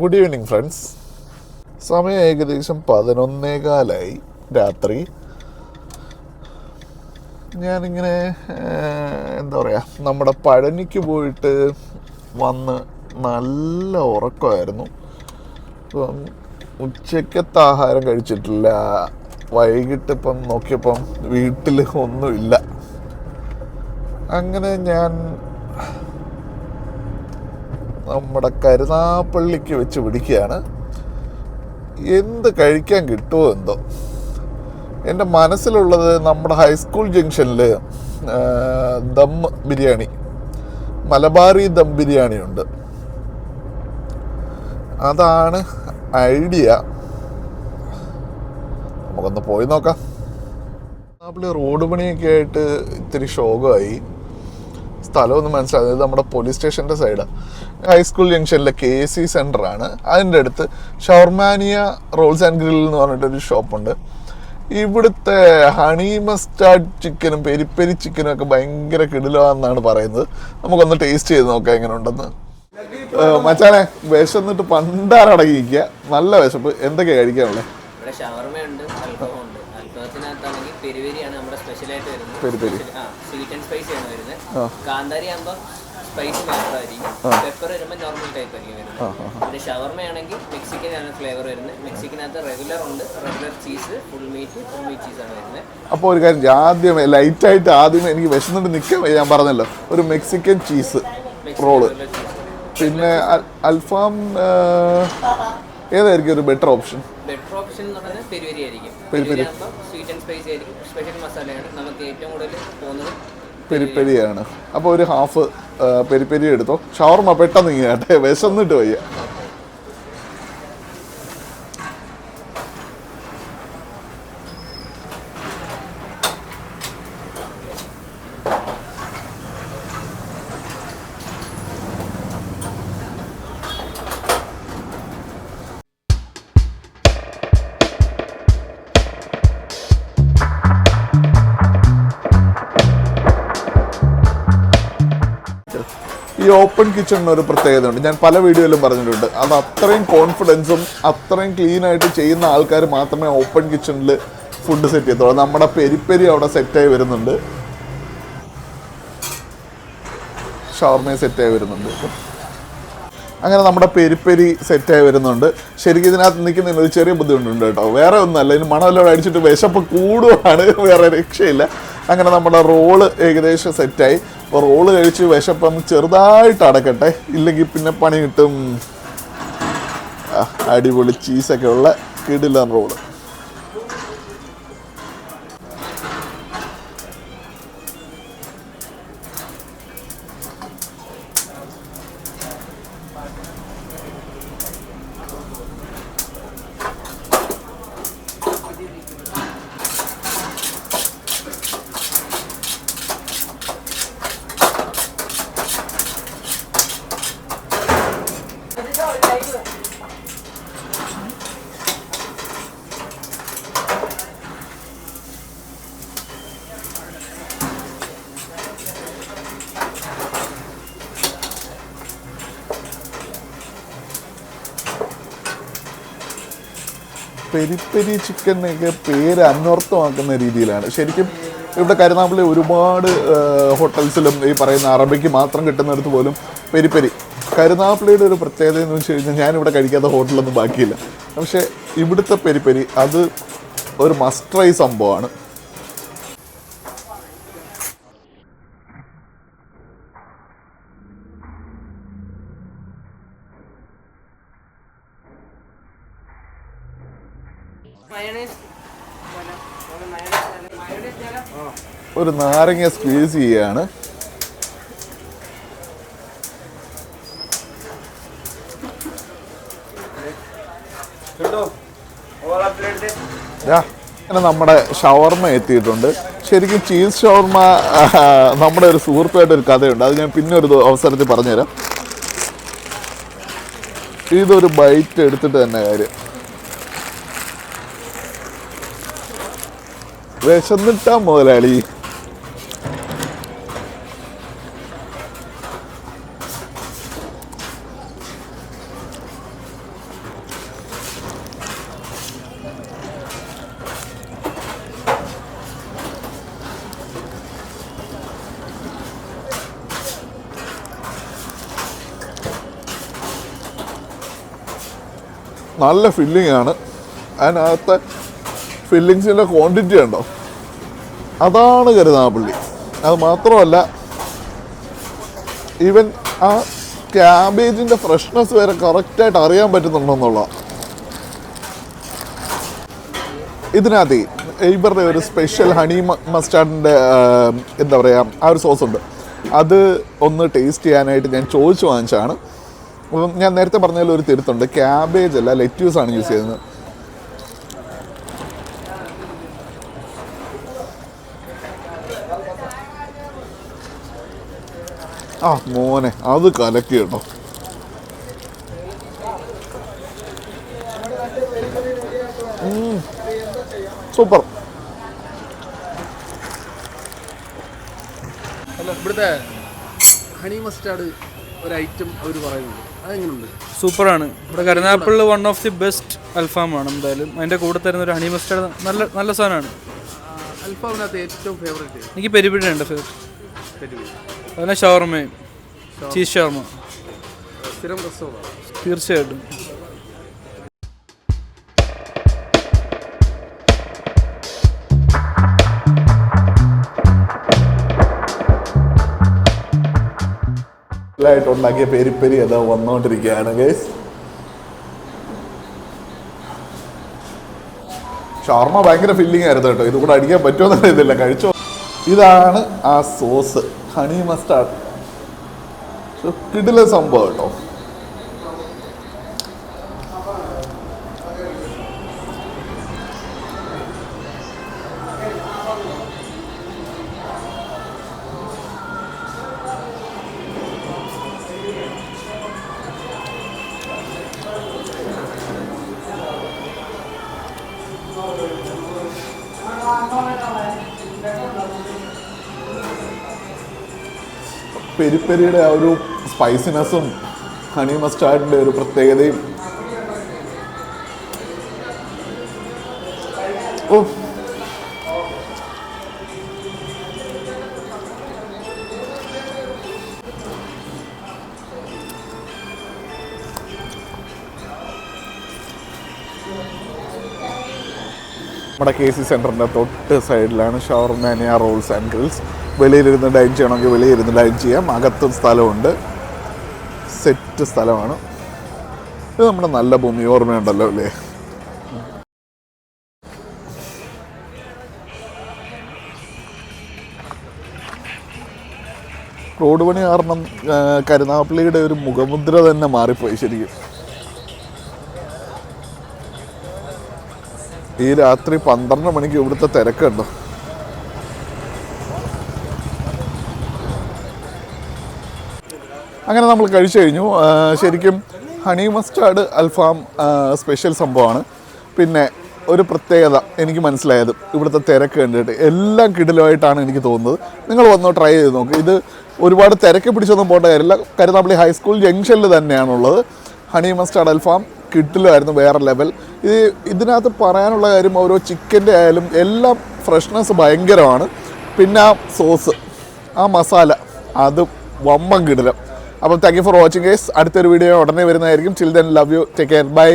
Good evening friends സമയം ഏകദേശം പതിനൊന്നേകാലായി രാത്രി. ഞാനിങ്ങനെ എന്താ പറയുക നമ്മുടെ പഴനിക്ക് പോയിട്ട് വന്ന് നല്ല ഉറക്കമായിരുന്നു. ഇപ്പം ഉച്ചക്കത്തെ ആഹാരം കഴിച്ചിട്ടില്ല. വൈകിട്ട് ഇപ്പം നോക്കിയപ്പം വീട്ടിൽ ഒന്നുമില്ല. അങ്ങനെ ഞാൻ നമ്മുടെ കരുനാപ്പള്ളിക്ക് വെച്ച് പിടിക്കുകയാണ്. എന്ത് കഴിക്കാൻ കിട്ടുമോ എന്തോ. എന്റെ മനസ്സിലുള്ളത് നമ്മുടെ ഹൈസ്കൂൾ ജംഗ്ഷനിൽ ദം ബിരിയാണി മലബാറി ദം ബിരിയാണി ഉണ്ട്. അതാണ് ഐഡിയ. നമുക്കൊന്ന് പോയി നോക്കാം. നാപ്പിളി റോഡ് പണിയൊക്കെ ആയിട്ട് ഇത്തിരി ശോകമായി. സ്ഥലമൊന്നും മനസ്സിലായത് നമ്മുടെ പോലീസ് സ്റ്റേഷന്റെ സൈഡാണ് ഹൈസ്കൂൾ ജംഗ്ഷനിലെ കെ സി ആണ്. അതിന്റെ അടുത്ത് ഷവർമാനിയ റോൾസ് ആൻഡ് ഗ്രിൽ എന്ന് പറഞ്ഞിട്ടൊരു ഷോപ്പുണ്ട് ഇവിടുത്തെ ഹണി മസ്റ്റാർഡ് ചിക്കനും പെരി പെരി ചിക്കനും ഒക്കെ ഭയങ്കര കിടിലാന്നാണ് പറയുന്നത്. നമുക്കൊന്ന് ടേസ്റ്റ് ചെയ്ത് നോക്കാം എങ്ങനെ ഉണ്ടെന്ന് മച്ചാനെ വിശന്നിട്ട് പണ്ടാറടങ്ങിയിരിക്കുക നല്ല വിശപ്പ്. എന്തൊക്കെയാണ് കഴിക്കാനുള്ളത് peri peri. Sweet and spicy ആണ് വരുന്നത്. കാന്താരി ആകുമ്പോൾ സ്പൈസി മാത്രമായിരിക്കും. പെപ്പർ വരുമ്പോൾ നോർമൽ ടൈപ്പ് ആയിരിക്കും വരുന്നത്. പിന്നെ ഷവർമയാണെങ്കിൽ മെക്സിക്കൻ ആണ് ഫ്ലേവർ വരുന്നത്. മെക്സിക്കനകത്ത് റെഗുലർ ഉണ്ട്. Regular cheese full meat full meat cheese ആണ് വരുന്നത്. അപ്പോൾ ഒരു കാര്യം ആദ്യമേ ലൈറ്റ് ആയിട്ട് ആദ്യം എനിക്ക് വിശന്നിട്ട് നിൽക്കാൻ ഞാൻ പറഞ്ഞല്ലോ ഒരു മെക്സിക്കൻ ചീസ് റോൾ പിന്നെ അൽ- അൽഫാം ഏതായിരിക്കും ഒരു ബെറ്റർ ഓപ്ഷൻ ബെറ്റർ ഓപ്ഷൻ എന്ന് പറയുന്നത് പെരുപെരി ആയിരിക്കും. Peri peri. പെരുപെരി sweet and spicy ആയിരിക്കും. സ്പെഷ്യൽ മസാലയാണ് നമുക്ക് ഏറ്റവും കൂടുതൽ പോകുന്നത്. പെരിപ്പെരിയാണ്. അപ്പോൾ ഒരു ഹാഫ് പെരിപ്പെരി എടുത്തോ. ഷവർമ പെട്ടെന്ന് ഇങ്ങനെ വിശന്നിട്ട് വയ്യ. ഈ ഓപ്പൺ കിച്ചണിന് ഒരു പ്രത്യേകത ഉണ്ട് ഞാൻ പല വീഡിയോയിലും പറഞ്ഞിട്ടുണ്ട്. അത് അത്രയും കോൺഫിഡൻസും അത്രയും ക്ലീൻ ആയിട്ട് ചെയ്യുന്ന ആൾക്കാർ മാത്രമേ ഓപ്പൺ കിച്ചണിൽ ഫുഡ് സെറ്റ് ചെയ്യത്തുള്ളൂ. നമ്മുടെ പെരിപ്പെരി അവിടെ സെറ്റായി വരുന്നുണ്ട്. ഷവർമയും സെറ്റായി വരുന്നുണ്ട്. അങ്ങനെ നമ്മുടെ പെരിപ്പെരി സെറ്റായി വരുന്നുണ്ട്. ശരിക്കും ഇതിനകത്ത് നിൽക്കുന്നതിന് ഒരു ചെറിയ ബുദ്ധിമുട്ടുണ്ട് കേട്ടോ. വേറെ ഒന്നുമല്ല ഇതിന് മണമെല്ലാം അടിച്ചിട്ട് വിശപ്പ് കൂടുവാണ്. വേറെ രക്ഷയില്ല. അങ്ങനെ നമ്മുടെ റോൾ ഏകദേശം സെറ്റായി അപ്പോൾ റോൾ കഴിച്ച് വിശപ്പം ചെറുതായിട്ട് അടക്കട്ടെ. ഇല്ലെങ്കിൽ പിന്നെ പണി കിട്ടും. അടിപൊളി ചീസൊക്കെ ഉള്ള കിടിലൻ റോൾ. പെരി പെരി ചിക്കനൊക്കെ പേര് അന്വർത്ഥമാക്കുന്ന രീതിയിലാണ്. ശരിക്കും ഇവിടെ കരുനാപ്പള്ളി ഒരുപാട് ഹോട്ടൽസിലും ഈ പറയുന്ന അറബിക്ക് മാത്രം കിട്ടുന്നിടത്ത് പോലും പെരി പെരി കരുനാപ്പള്ളിയുടെ ഒരു പ്രത്യേകത എന്ന് വെച്ച് കഴിഞ്ഞാൽ ഞാനിവിടെ കഴിക്കാത്ത ഹോട്ടലൊന്നും ബാക്കിയില്ല. പക്ഷേ ഇവിടുത്തെ പെരി പെരി അത് ഒരു മസ്റ്ററായി സംഭവമാണ്. ഒരു നാരങ്ങ സ്ക്വീസ് ചെയ്യാണ്. അങ്ങനെ നമ്മുടെ ഷവർമ എത്തിയിട്ടുണ്ട്. ശരിക്കും ചീസ് ഷവർമ നമ്മുടെ ഒരു സുഹൃത്തുമായിട്ട് ഒരു കഥയുണ്ട്. അത് ഞാൻ പിന്നെ ഒരു അവസരത്തിൽ പറഞ്ഞുതരാം. ഇതൊരു ബൈറ്റ് എടുത്തിട്ട് തന്നെ കാര്യം. വിശന്നിട്ടാ മുതലാളി. നല്ല ഫില്ലിംഗ് ആണ്. അതിനകത്തെ ഫില്ലിങ്സിന്റെ ക്വാണ്ടിറ്റി ഉണ്ടോ? അതാണ് കരുനാഗപ്പള്ളി അത് മാത്രമല്ല ഈവൻ ആ ക്യാബേജിന്റെ ഫ്രഷ്നെസ് വരെ കറക്റ്റായിട്ട് അറിയാൻ പറ്റുന്നുണ്ടെന്നുള്ള ഇതിനകത്ത് ഇവരുടെ ഒരു സ്പെഷ്യൽ ഹണി മസ്റ്റാർഡിന്റെ എന്താ പറയുക ആ ഒരു സോസ് ഉണ്ട്. അത് ഒന്ന് ടേസ്റ്റ് ചെയ്യാനായിട്ട് ഞാൻ ചോദിച്ചു വാങ്ങിച്ചാണ് ഞാൻ നേരത്തെ പറഞ്ഞതിൽ ഒരു തിരുത്തുണ്ട്. ക്യാബേജ് അല്ല ലെറ്റ്യൂസാണ് യൂസ് ചെയ്യുന്നത്. ആ മോനെ അത് കലക്കി കേട്ടോ സൂപ്പർ. അല്ല ഇവിടുത്തെ ഹണി മസ്റ്റാർഡ് ഒരു ഐറ്റം അവർ പറയുന്നുണ്ട്. അതെങ്ങനെയുണ്ട് സൂപ്പറാണ്. ഇവിടെ കരുനാപ്പിളിൽ വൺ ഓഫ് ദി ബെസ്റ്റ് അൽഫാമാണ് എന്തായാലും. അതിന്റെ കൂടെ തരുന്ന ഒരു ഹണി മസ്റ്റാർഡ് നല്ല നല്ല സാധനമാണ്. അൽഫാമിനകത്ത് ഏറ്റവും ഫേവറേറ്റ് എനിക്ക് പെരുപിടിയുണ്ട് ഉണ്ട് ഫേവറേറ്റ് അതുപോലെ ഷവർമയും ചീസ് ഷവർമ. സ്ഥിരം രസമാണ് തീർച്ചയായിട്ടും. ായിട്ട് ഉണ്ടാക്കിയ പെരിപ്പെരി അത് വന്നുകൊണ്ടിരിക്കുകയാണ് ഗൈസ് ഷവർമ ഭയങ്കര ഫില്ലിംഗ് ആയിരുന്നു കേട്ടോ. ഇത് കൂടെ അടിക്കാൻ പറ്റുമോ കഴിച്ചോ? ഇതാണ് ആ സോസ് ഹണി മസ്റ്റാർഡ് കിടില സംഭവം കേട്ടോ. പെരിപ്പെരിയുടെ ആ ഒരു സ്പൈസിനെസ്സും ഹണി മസ്റ്റാർഡിന്റെ ഒരു പ്രത്യേകതയും. ഓ നമ്മുടെ കെ സി സെന്ററിന്റെ തൊട്ട് സൈഡിലാണ് ഷവർമാനിയ റോൾസ് ആൻഡ് ഗ്രിൽസ് വെളിയിലിരുന്ന് ഡൈൻ ചെയ്യണമെങ്കിൽ വെളിയിലിരുന്ന് ഡൈൻ ചെയ്യാം. അകത്തും സ്ഥലമുണ്ട്. സെറ്റ് സ്ഥലമാണ്. ഇത് നമ്മുടെ നല്ല ഭൂമി. ഓർമ്മയുണ്ടല്ലോ അല്ലേ? റോഡ് പണി കാരണം കരുനാപ്പള്ളിയുടെ ഒരു മുഖമുദ്ര തന്നെ മാറിപ്പോയി ശരിക്കും. ഈ രാത്രി പന്ത്രണ്ട് മണിക്ക് ഇവിടുത്തെ തിരക്കുണ്ടോ? അങ്ങനെ നമ്മൾ കഴിച്ചു കഴിഞ്ഞു. ശരിക്കും ഹണി മസ്റ്റാർഡ് അൽഫാം സ്പെഷ്യൽ സംഭവമാണ്. പിന്നെ ഒരു പ്രത്യേകത എനിക്ക് മനസ്സിലായത് ഇവിടുത്തെ തിരക്ക് കണ്ടിട്ട്. എല്ലാം കിടിലുമായിട്ടാണ് എനിക്ക് തോന്നുന്നത്. നിങ്ങൾ വന്നോ ട്രൈ ചെയ്ത് നോക്ക്. ഇത് ഒരുപാട് തിരക്ക് പിടിച്ചൊന്നും പോകേണ്ട കാര്യമില്ല. കരുനാപ്പള്ളി ഹൈസ്കൂൾ ജംഗ്ഷനിൽ തന്നെയാണുള്ളത്. ഹണി മസ്റ്റാർഡ് അൽഫാം കിട്ടിലായിരുന്നു വേറെ ലെവൽ ഇത് ഇതിനകത്ത് പറയാനുള്ള കാര്യം ഓരോ ചിക്കന്റെ ആയാലും എല്ലാം ഫ്രഷ്നെസ് ഭയങ്കരമാണ്. പിന്നെ ആ സോസ് ആ മസാല അത് വമ്മം കിടിലം. അപ്പം thank you for watching guys അടുത്തൊരു വീഡിയോ ഉടനെ വരുന്നതായിരിക്കും. Chill then love you take care bye